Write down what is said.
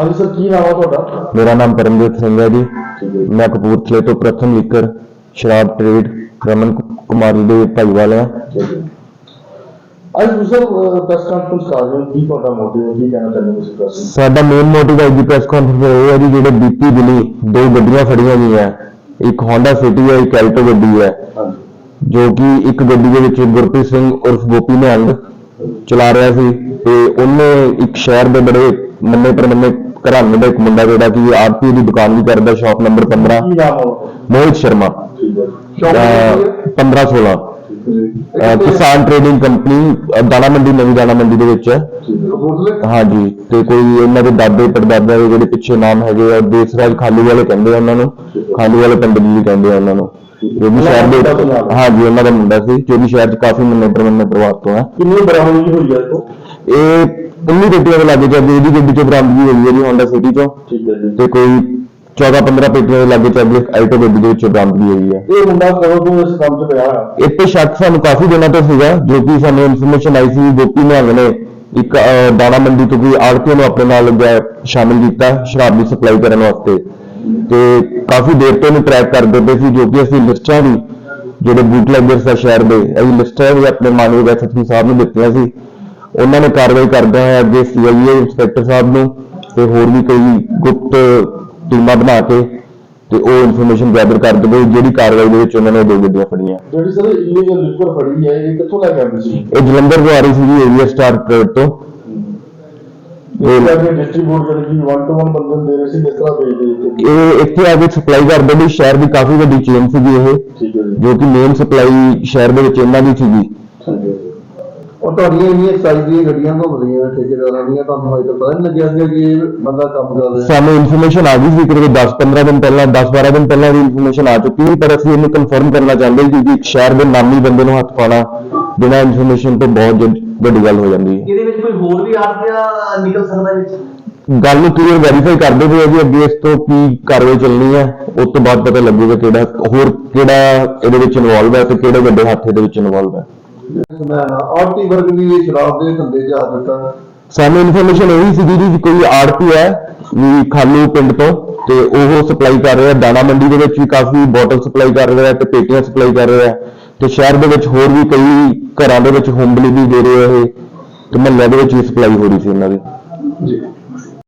ਹਾਂਜੀ ਸਰ ਕੀ ਨਾਮ ਆ ਤੁਹਾਡਾ? ਮੇਰਾ ਨਾਮ ਪਰਮਜੀਤ ਸਿੰਘ ਹੈ ਜੀ। ਮੈਂ ਕਪੂਰਥਲੇ ਤੋਂ ਪ੍ਰਥਮ ਲਿਕਰ ਸ਼ਰਾਬ ਟ੍ਰੇਡ ਰਮਨ ਕੁਮਾਰ ਦੇ ਭਾਈ ਵਾਲਾ ਅੱਜ ਤੁਸੀਂ ਪ੍ਰੈਸ ਕਾਨਫਰੰਸ ਕਰ ਰਹੇ ਹੋ। ਕੀ ਤੁਹਾਡਾ ਮੋਟਿਵ ਹੈ? ਕੀ ਕਹਿਣਾ ਚਾਹੁੰਦੇ ਹੋ ਤੁਸੀਂ ਸਾਡਾ ਮੇਨ ਮੋਟਿਵ ਹੈ ਜੀ ਪ੍ਰੈਸ ਕਾਨਫਰੰਸ ਇਹ ਹੈ ਜੀ ਜਿਹੜੇ ਬੀਪੀ ਬਿਲੀ ਦੋ ਗੱਡੀਆਂ ਫੜੀਆਂ ਗਈਆਂ। ਇੱਕ Honda City ਹੈ ਇੱਕ Alto ਗੱਡੀ ਹੈ। ਹਾਂਜੀ। ਜੋ ਕਿ ਇੱਕ ਗੱਡੀ ਦੇ ਵਿੱਚ ਗੁਰਪ੍ਰੀਤ ਸਿੰਘ ਉਰਫ ਗੋਪੀ ਨਿਹੰਗ ਚਲਾ ਰਿਹਾ ਸੀ ਤੇ ਉਹਨੇ ਇੱਕ ਸ਼ਹਿਰ ਦੇ ਬੜੇ ਮੰਨੇ ਪ੍ਰਮੰਨੇ ਘਰਾਣੇ ਦਾ ਇੱਕ ਮੁੰਡਾ ਜਿਹੜਾ ਕਿ ਆਰਪੀ ਦੀ ਦੁਕਾਨ ਵੀ ਕਰਦਾ ਸ਼ਾਪ ਨੰਬਰ 15 ਕੀ ਨਾਮ ਆ ਉਹਦਾ? ਮੋਹਿਤ ਸ਼ਰਮਾ। ਠੀਕ ਹੈ ਅਹ 15 16 ਅਹ ਕਿਸਾਨ ਟ੍ਰੇਡਿੰਗ ਕੰਪਨੀ ਦਾਣਾ ਮੰਡੀ ਨਵੀਂ ਦਾਣਾ ਮੰਡੀ ਦੇ ਵਿੱਚ। ਹੈ ਹਾਂਜੀ ਤੇ ਕੋਈ ਇਹਨਾਂ ਦੇ ਦਾਦੇ ਪੜਦਾਦੇ ਦੇ ਜਿਹੜੇ ਪਿੱਛੇ ਨਾਮ ਹੈਗੇ ਆ ਦੇਸਰਾਜ ਖਾਲੂ ਵਾਲੇ ਕਹਿੰਦੇ ਆ ਉਹਨਾਂ ਨੂੰ। ਖਾਲੂ ਵਾਲੇ ਪੰਡਿਤ ਜੀ ਕਹਿੰਦੇ ਆ ਉਹਨਾਂ ਨੂੰ। ਜੋ ਵੀ ਸ਼ਹਿਰ ਦੇ ਹਾਂਜੀ ਉਹਨਾਂ ਦਾ ਮੁੰਡਾ ਸੀ ਜੋ ਵੀ ਸ਼ਹਿਰ 'ਚ ਕਾਫੀ ਮੰਨੇ ਪ੍ਰਮੰਨੇ ਪਰਿਵਾਰ ਤੋਂ ਹੈ। ਕਿੰਨੀ ਬਰਾਮਦਗੀ ਹੋਈ ਹੈ ਤੋਂ ਇਹ 19 ਗੱਡੀਆਂ ਦੇ ਲਾਗੇ ਜਾਂਦੀ ਇਹਦੀ ਗੱਡੀ 'ਚ ਬਰਾਮਦਗੀ ਹੋਈ ਹੈ ਜੀ Honda City 'ਚੋਂ। ਠੀਕ ਹੈ ਜੀ। ਤੇ ਕੋਈ 14 15 ਪੇਟੀਆਂ ਦੇ ਲਾਗੇ ਚੱਲਦੀ ਆਲਟੋ ਗੱਡੀ ਦੇ ਵਿੱਚ ਬਰਾਮਦਗੀ ਹੋਈ ਹੈ। ਇਹ ਮੁੰਡਾ ਕਦੋਂ ਤੋਂ ਇਸ ਕੰਮ 'ਚ ਪਿਆ ਹੈ ਇਹ ਤੇ ਸ਼ੱਕ ਸਾਨੂੰ ਕਾਫੀ ਦਿਨਾਂ ਤੋਂ ਸੀਗਾ ਜੋ ਕਿ ਸਾਨੂੰ ਇਨਫੋਰਮੇਸ਼ਨ ਆਈ ਸੀ ਗੋਪੀ ਨਿਹੰਗ ਨੇ। ਇੱਕ ਅਹ, ਦਾਣਾ ਮੰਡੀ ਤੋਂ ਕੋਈ ਆੜਤੀਆਂ ਨੂੰ ਆਪਣੇ ਨਾਲ ਲਿਆ- ਸ਼ਾਮਿਲ ਕੀਤਾ ਸ਼ਰਾਬ ਦੀ ਸਪਲਾਈ ਕਰਨ ਵਾਸਤੇ। ਤੇ ਕਾਫੀ ਦੇਰ ਤੋਂ ਇਹਨੂੰ ਟਰੈਕ ਕਰਦੇ ਪਏ ਸੀ ਜੋ ਕਿ ਅਸੀਂ ਲਿਸਟਾਂ ਵੀ ਜਿਹੜੇ ਬੂਟਲੈਗਰਸ ਆ ਸ਼ਹਿਰ ਦੇ ਅਸੀਂ ਲਿਸਟਾਂ ਵੀ ਆਪਣੇ ਮਾਨਯੋਗ ਐਸਐਸਪੀ ਸਾਹਿਬ ਨੂੰ ਦਿੱਤੀਆਂ ਸੀ। ਉਹਨਾਂ ਨੇ ਕਾਰਵਾਈ ਕਰਦਿਆਂ ਹੋਇਆ ਅੱਗੇ ਸੀਆਈਏ ਇੰਸਪੈਕਟਰ ਸਾਹਿਬ ਨੂੰ ਤੇ ਹੋਰ ਵੀ ਕਈ ਗੁਪਤ ਟੀਮਾਂ ਬਣਾ ਕੇ ਤੇ ਉਹ ਇਨਫੋਰਮੇਸ਼ਨ ਗੈਦਰ ਕਰਦੇ ਪਏ ਜਿਹੜੀ ਕਾਰਵਾਈ ਦੇ ਵਿੱਚ ਉਹਨਾਂ ਨੇ ਦੋ ਗੱਡੀਆਂ ਫੜੀਆਂ। ਜਿਹੜੀ ਸਰ ਇਲੀਗਲ ਲਿਕਵਰ ਫੜੀ ਹੈ ਇਹ ਕਿੱਥੋਂ ਲੈ ਕੇ ਆਉਂਦੀ ਸੀ? ਇਹ ਜਲੰਧਰ ਤੋਂ ਆ ਰਹੀ ਸੀ ਏਰੀਆ ਸਟਾਰ ਟ੍ਰੇਡ ਤੋਂ। ਇਹ ਡਿਸਟ੍ਰੀਬਿਊਟ ਕਰਕੇ 1 ਟੂ 1 ਬੰਦੇ ਦੇ ਰਹੇ ਸੀ ਕਿਸ ਤਰ੍ਹਾਂ ਵੇਚਦੇ ਇਹ ਇੱਥੇ ਆ ਕੇ ਸਪਲਾਈ ਕਰਦੇ ਨੇ ਸ਼ਹਿਰ ਦੀ ਕਾਫੀ ਵੱਡੀ ਚੇਨ ਸੀਗੀ ਇਹ ਹੈ ਜੀ। ਕਿ ਮੇਨ ਸਪਲਾਈ ਸ਼ਹਿਰ ਦੇ ਵਿੱਚ ਇਹਨਾਂ ਦੀ ਸੀਗੀ। ਹੈ ਉਹ ਤੁਹਾਡੀਆਂ ਇੰਨੀਆਂ ਸਾਈਜ਼ ਦੀਆਂ ਗੱਡੀਆਂ ਘੁੰਮਦੀਆਂ ਠੇਕੇਦਾਰਾਂ ਦੀਆਂ ਤੁਹਾਨੂੰ ਹਜੇ ਤੱਕ ਪਤਾ ਨਹੀਂ ਲੱਗਿਆ ਸੀ ਕਿ ਇਹ ਬੰਦਾ ਕੰਮ ਕਰ ਰਿਹਾ ਸਾਨੂੰ ਇਨਫੋਰਮੇਸ਼ਨ ਆ ਗਈ ਸੀ ਕਿ 10-15 ਦਿਨ ਪਹਿਲਾਂ 10-12 ਦਿਨ ਪਹਿਲਾਂ ਦੀ ਇਨਫੋਰਮੇਸ਼ਨ ਆ ਚੁੱਕੀ ਸੀ ਪਰ ਅਸੀਂ ਇਹਨੂੰ ਕਨਫਰਮ ਕਰਨਾ ਚਾਹੁੰਦੇ ਸੀ ਕਿਉਂਕਿ ਇੱਕ ਸ਼ਹਿਰ ਦੇ ਨਾਮੀ ਬੰਦੇ ਨੂੰ ਹੱਥ ਪਾਣਾ ਬਿਨਾਂ ਇਨਫੋਰਮੇਸ਼ਨ ਤੋਂ ਬਹੁਤ ਵੱਡੀ ਗੱਲ ਹੋ ਜਾਂਦੀ ਹੈ। ਇਹਦੇ ਵਿੱਚ ਕੋਈ ਹੋਰ ਵੀ ਆਰਪੀਆ ਨਿਕਲ ਸਕਦਾ ਵਿੱਚ ਗੱਲ ਨੂੰ ਕਲੀਅਰ ਵੈਰੀਫਾਈ ਕਰਦੇ ਪਏ ਜੀ ਅੱਗੇ ਇਸ ਤੋਂ ਕੀ ਕਾਰਵਾਈ ਚੱਲਣੀ ਹੈ ਉਸ ਤੋਂ ਬਾਅਦ ਪਤਾ ਲੱਗੂਗਾ ਕਿਹੜਾ ਹੋਰ ਕਿਹੜਾ ਇਹਦੇ ਵਿੱਚ ਇਨਵੋਲਵ ਹੈ ਤੇ ਕਿਹੜੇ ਵੱਡੇ ਹੱਥ ਇਹਦੇ ਵਿੱਚ ਇਨਵੋਲਵ ਹੈ। ਆਰਤੀ ਵਰਗ ਵੀ ਇਹ ਸ਼ਰਾਬ ਦੇ ਧੰਦੇ 'ਚ ਹੱਥ ਦਿੱਤਾ। ਸਾਨੂੰ ਇਨਫੋਰਮੇਸ਼ਨ ਇਹੀ ਸੀ ਜੀ ਕੋਈ ਆੜਤੀ ਹੈ ਵੀ ਖਾਲੂ ਪਿੰਡ ਤੋਂ ਤੇ ਉਹ ਸਪਲਾਈ ਕਰ ਰਿਹਾ ਦਾਣਾ ਮੰਡੀ ਦੇ ਵਿੱਚ ਵੀ ਕਾਫੀ ਬੋਟਲ ਸਪਲਾਈ ਕਰ ਰਿਹਾ ਤੇ ਪੇਟੀਆਂ ਸਪਲਾਈ ਕਰ ਰਿਹਾ ਤੇ ਸ਼ਹਿਰ ਦੇ ਵਿੱਚ ਹੋਰ ਵੀ ਕਈ ਘਰਾਂ ਦੇ ਵਿੱਚ ਹੋਮ ਡਿਲੀਵਰੀ ਦੇ ਰਹੇ ਇਹ ਤੇ ਮਹੱਲੇ ਦੇ ਵਿੱਚ ਵੀ ਸਪਲਾਈ ਹੋ ਰਹੀ ਸੀ ਇਹਨਾਂ ਦੀ। ਜੀ।